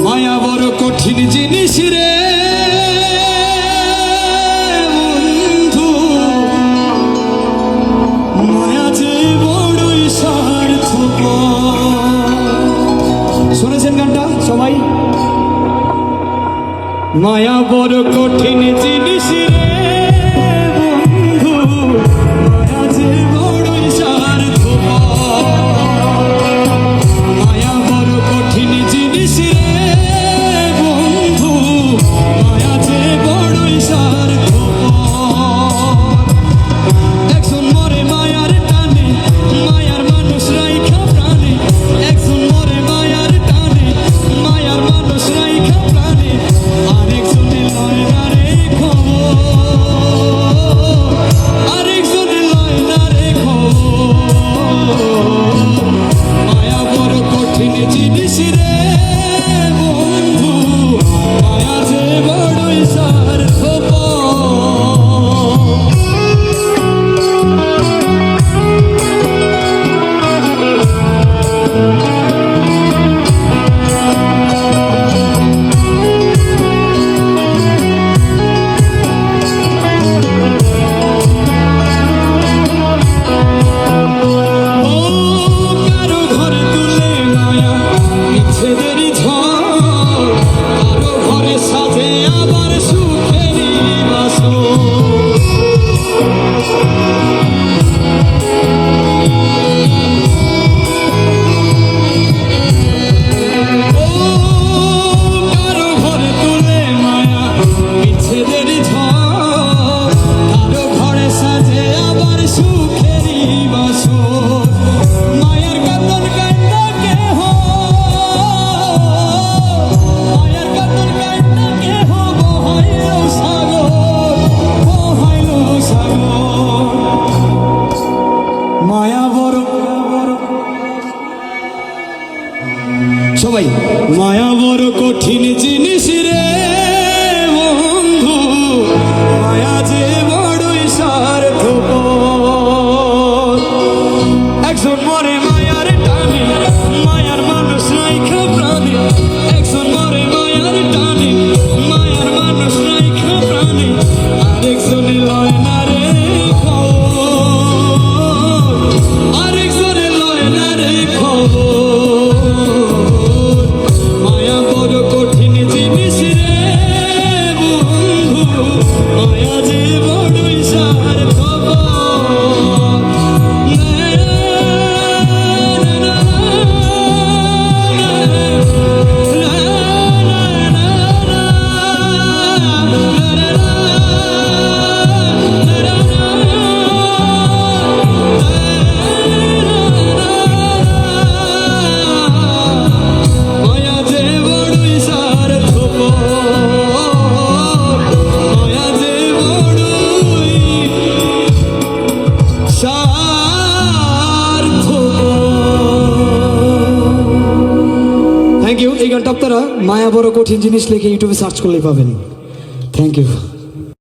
মায়া বড় কঠিন জিনিস রে শুনেছেন গানটা সবাই? মায়া বড় কঠিন জিনিস রে। মায়া বিচ্ছেদেরই মায়া বড় সবাই মায়া বড় কঠিন জিনিস রে বন্ধু, মায়া যে বড়ই স্বার্থপর। একজন মরে মায়ার টানে, মায়ার মানুষ রাইখা প্রাণে। একজন মরে মায়ার টানে, মায়ার মানুষ রাইখা প্রাণে। আরেকজনে লয় না থ্যাংক ইউ এই গানটা আপনারা মায়া বড় কঠিন জিনিস লিখে ইউটিউবে সার্চ করলেই পাবেন। Thank you